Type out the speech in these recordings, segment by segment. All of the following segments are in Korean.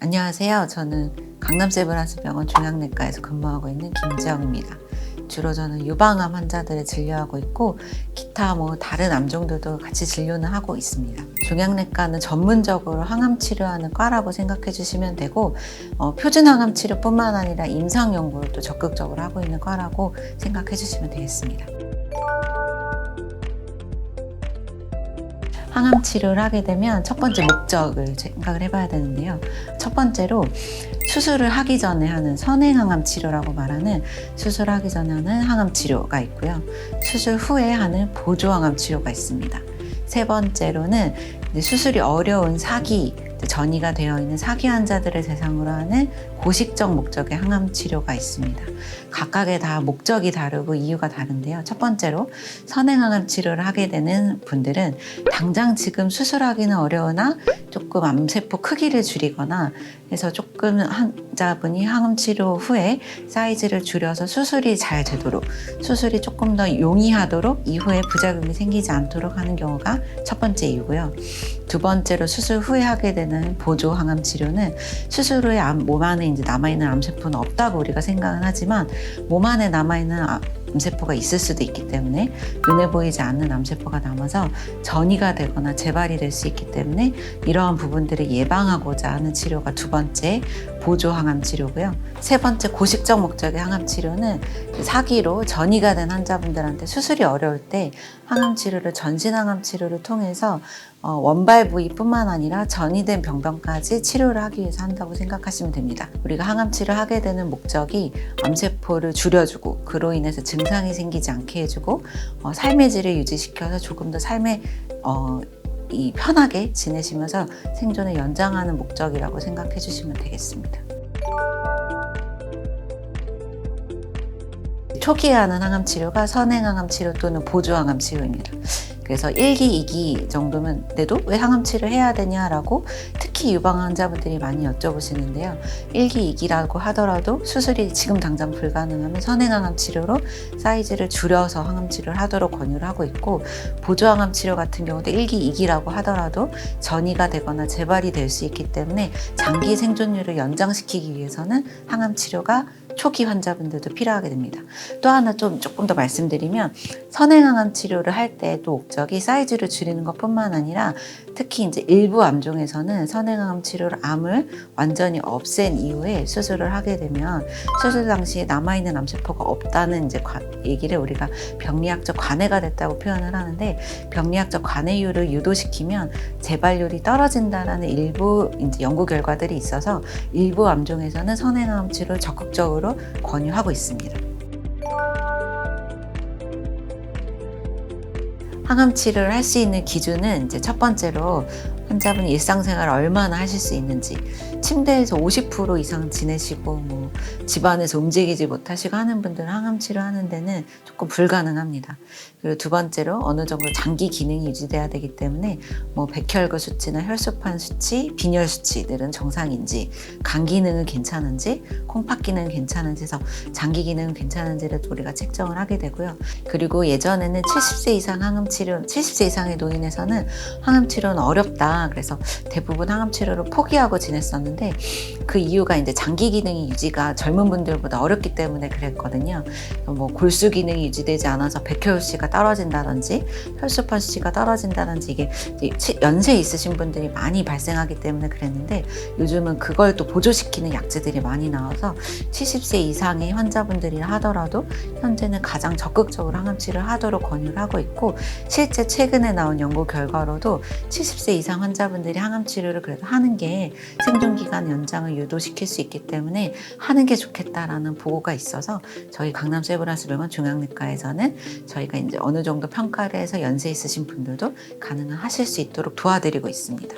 안녕하세요. 저는 강남 세브란스 병원 종양내과에서 근무하고 있는 김지영입니다. 주로 저는 유방암 환자들을 진료하고 있고 기타 뭐 다른 암종들도 같이 진료는 하고 있습니다. 종양내과는 전문적으로 항암 치료하는 과라고 생각해 주시면 되고 어, 표준 항암 치료뿐만 아니라 임상 연구를 또 적극적으로 하고 있는 과라고 생각해 주시면 되겠습니다. 항암 치료를 하게 되면 첫 번째 목적을 생각을 해봐야 되는데요. 첫 번째로 수술을 하기 전에 하는 선행항암 치료라고 말하는 수술하기 전에 하는 항암 치료가 있고요. 수술 후에 하는 보조항암 치료가 있습니다. 세 번째로는 수술이 어려운 사기, 전이가 되어 있는 사기 환자들을 대상으로 하는 고식적 목적의 항암 치료가 있습니다. 각각의 다 목적이 다르고 이유가 다른데요. 첫 번째로 선행항암 치료를 하게 되는 분들은 당장 지금 수술하기는 어려우나 조금 암세포 크기를 줄이거나 해서 조금 환자분이 항암 치료 후에 사이즈를 줄여서 수술이 잘 되도록 수술이 조금 더 용이하도록 이후에 부작용이 생기지 않도록 하는 경우가 첫 번째 이유고요. 두 번째로 수술 후에 하게 되는 보조 항암 치료는 수술 후에 암, 몸 안에 이제 남아있는 암세포는 없다고 우리가 생각은 하지만 몸 안에 남아있는 암- 암세포가 있을 수도 있기 때문에 눈에 보이지 않는 암세포가 남아서 전이가 되거나 재발이 될 수 있기 때문에 이러한 부분들을 예방하고자 하는 치료가 두 번째 보조 항암 치료고요. 세 번째 고식적 목적의 항암 치료는 사기로 전이가 된 환자분들한테 수술이 어려울 때 항암 치료를 전신 항암 치료를 통해서 어, 원발 부위뿐만 아니라 전이된 병변까지 치료를 하기 위해서 한다고 생각하시면 됩니다. 우리가 항암 치료를 하게 되는 목적이 암세포를 줄여주고 그로 인해서 증상이 생기지 않게 해주고 어, 삶의 질을 유지시켜서 조금 더 삶의 어, 이 편하게 지내시면서 생존을 연장하는 목적이라고 생각해 주시면 되겠습니다. 초기에 하는 항암 치료가 선행 항암 치료 또는 보조 항암 치료입니다. 그래서 1기, 2기 정도면 돼도 왜 항암 치료를 해야 되냐라고 특히 유방 환자분들이 많이 여쭤보시는데요. 1기, 2기라고 하더라도 수술이 지금 당장 불가능하면 선행항암 치료로 사이즈를 줄여서 항암 치료를 하도록 권유를 하고 있고 보조항암 치료 같은 경우도 1기, 2기라고 하더라도 전이가 되거나 재발이 될 수 있기 때문에 장기 생존율을 연장시키기 위해서는 항암 치료가 초기 환자분들도 필요하게 됩니다. 또 하나 좀 조금 더 말씀드리면 선행항암 치료를 할 때 또 목적이 사이즈를 줄이는 것뿐만 아니라 특히 이제 일부 암종에서는 선행항암 치료를 암을 완전히 없앤 이후에 수술을 하게 되면 수술 당시에 남아있는 암세포가 없다는 이제 관- 얘기를 우리가 병리학적 관해가 됐다고 표현을 하는데 병리학적 관해율을 유도시키면 재발률이 떨어진다라는 일부 이제 연구 결과들이 있어서 일부 암종에서는 선행암 치료를 적극적으로 권유하고 있습니다. 항암 치료를 할 수 있는 기준은 이제 첫 번째로 환자분이 일상생활을 얼마나 하실 수 있는지 침대에서 50% 이상 지내시고 뭐 집안에서 움직이지 못하시고 하는 분들은 항암 치료하는 데는 조금 불가능합니다. 그리고 두 번째로 어느 정도 장기 기능이 유지돼야 되기 때문에 뭐 백혈구 수치나 혈소판 수치, 빈혈 수치들은 정상인지 간 기능은 괜찮은지 콩팥 기능은 괜찮은지 해서 장기 기능은 괜찮은지를 또 우리가 책정을 하게 되고요. 그리고 예전에는 70세 이상 항암 치료, 70세 이상의 노인에서는 항암 치료는 어렵다. 그래서 대부분 항암 치료를 포기하고 지냈었는데 그 이유가 이제 장기 기능이 유지가 젊은 분들보다 어렵기 때문에 그랬거든요. 뭐 골수 기능이 유지되지 않아서 백혈수치가 떨어진다든지 혈소판 수치가 떨어진다든지 이게 연세 있으신 분들이 많이 발생하기 때문에 그랬는데 요즘은 그걸 또 보조시키는 약제들이 많이 나와서 70세 이상의 환자분들이라 하더라도 현재는 가장 적극적으로 항암 치료를 하도록 권유를 하고 있고 실제 최근에 나온 연구 결과로도 70세 이상 환자분들이 항암 치료를 그래도 하는 게 생존 기간 연장을 유도시킬 수 있기 때문에 하는 게 좋겠다라는 보고가 있어서 저희 강남 세브란스 병원 종양내과에서는 저희가 이제 어느 정도 평가를 해서 연세 있으신 분들도 가능한 하실 수 있도록 도와드리고 있습니다.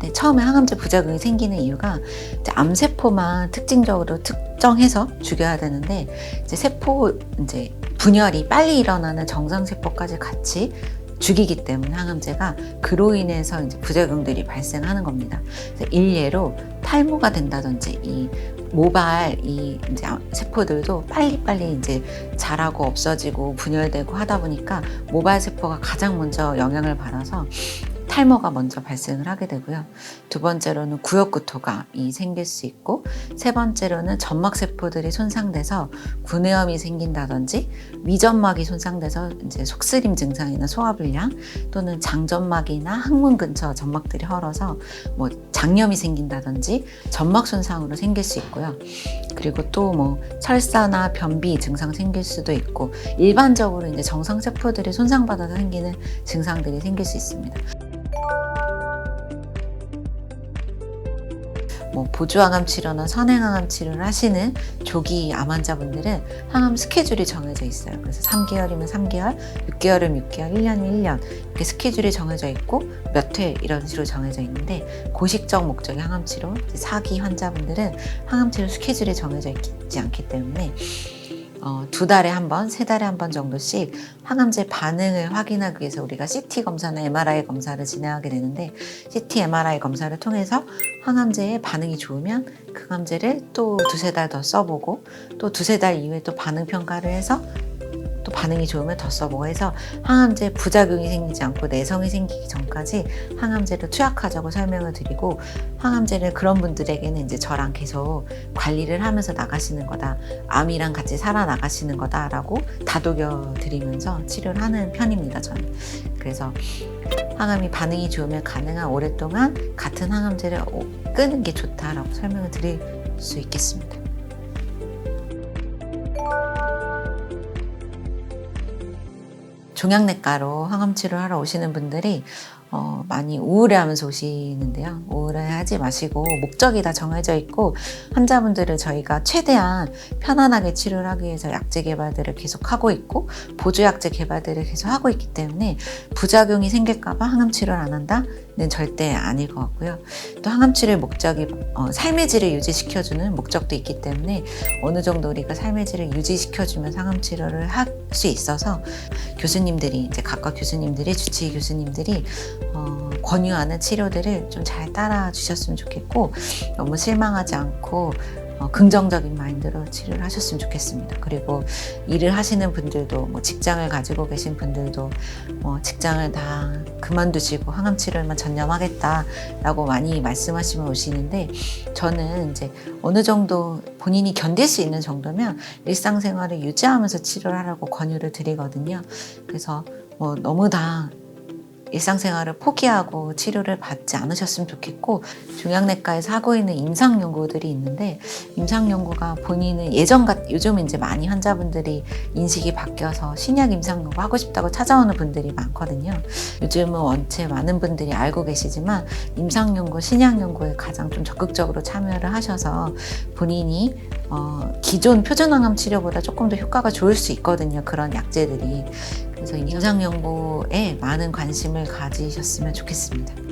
네, 처음에 항암제 부작용이 생기는 이유가 이제 암세포만 특징적으로 특정해서 죽여야 되는데 이제 세포 이제 분열이 빨리 일어나는 정상 세포까지 같이 죽이기 때문에 항암제가 그로 인해서 이제 부작용들이 발생하는 겁니다. 일례로 탈모가 된다든지 이 모발 이 이제 세포들도 빨리빨리 이제 자라고 없어지고 분열되고 하다 보니까 모발 세포가 가장 먼저 영향을 받아서 탈모가 먼저 발생을 하게 되고요. 두 번째로는 구역구토감이 생길 수 있고, 세 번째로는 점막 세포들이 손상돼서 구내염이 생긴다든지, 위점막이 손상돼서 이제 속쓰림 증상이나 소화불량 또는 장점막이나 항문 근처 점막들이 헐어서 뭐 장염이 생긴다든지 점막 손상으로 생길 수 있고요. 그리고 또뭐 설사나 변비 증상 생길 수도 있고 일반적으로 이제 정상 세포들이 손상받아서 생기는 증상들이 생길 수 있습니다. 뭐 보조항암 치료나 선행항암 치료를 하시는 조기 암 환자분들은 항암 스케줄이 정해져 있어요. 그래서 3개월이면 3개월, 6개월이면 6개월, 1년이면 1년 이렇게 스케줄이 정해져 있고 몇 회 이런 식으로 정해져 있는데 고식적 목적의 항암 치료, 사기 환자분들은 항암 치료 스케줄이 정해져 있지 않기 때문에 어, 두 달에 한 번, 세 달에 한 번 정도씩 항암제 반응을 확인하기 위해서 우리가 CT 검사나 MRI 검사를 진행하게 되는데 CT, MRI 검사를 통해서 항암제의 반응이 좋으면 그 항암제를 또 두세 달 더 써보고 또 두세 달 이후에 또 반응 평가를 해서 또 반응이 좋으면 더 써보고 해서 항암제 부작용이 생기지 않고 내성이 생기기 전까지 항암제를 투약하자고 설명을 드리고 항암제를 그런 분들에게는 이제 저랑 계속 관리를 하면서 나가시는 거다. 암이랑 같이 살아나가시는 거다라고 다독여 드리면서 치료를 하는 편입니다, 저는. 그래서 항암이 반응이 좋으면 가능한 오랫동안 같은 항암제를 끄는 게 좋다라고 설명을 드릴 수 있겠습니다. 종양내과로 항암 치료를 하러 오시는 분들이 어, 많이 우울해하면서 오시는데요. 우울해하지 마시고 목적이 다 정해져 있고 환자분들을 저희가 최대한 편안하게 치료를 하기 위해서 약제 개발들을 계속 하고 있고 보조 약제 개발들을 계속 하고 있기 때문에 부작용이 생길까봐 항암 치료를 안 한다 는 절대 아닐 것 같고요. 또 항암 치료의 목적이 어, 삶의 질을 유지시켜주는 목적도 있기 때문에 어느 정도 우리가 삶의 질을 유지시켜주면 항암 치료를 할 수 있어서 교수님들이 이제 각각 교수님들이 주치의 교수님들이 어, 권유하는 치료들을 좀 잘 따라 주셨으면 좋겠고 너무 실망하지 않고 어, 긍정적인 마인드로 치료를 하셨으면 좋겠습니다. 그리고 일을 하시는 분들도 뭐 직장을 가지고 계신 분들도 뭐 직장을 다 그만두시고 항암 치료만 전념하겠다라고 많이 말씀하시면 오시는데 저는 이제 어느 정도 본인이 견딜 수 있는 정도면 일상생활을 유지하면서 치료를 하라고 권유를 드리거든요. 그래서 뭐 너무 다 일상생활을 포기하고 치료를 받지 않으셨으면 좋겠고 종양내과에서 하고 있는 임상 연구들이 있는데 임상 연구가 본인은 예전 같 요즘 이제 많이 환자분들이 인식이 바뀌어서 신약 임상 연구 하고 싶다고 찾아오는 분들이 많거든요. 요즘은 원체 많은 분들이 알고 계시지만 임상 연구, 신약 연구에 가장 좀 적극적으로 참여를 하셔서 본인이 어, 기존 표준항암 치료보다 조금 더 효과가 좋을 수 있거든요. 그런 약제들이. 그래서 임상 연구에 많은 관심을 가지셨으면 좋겠습니다.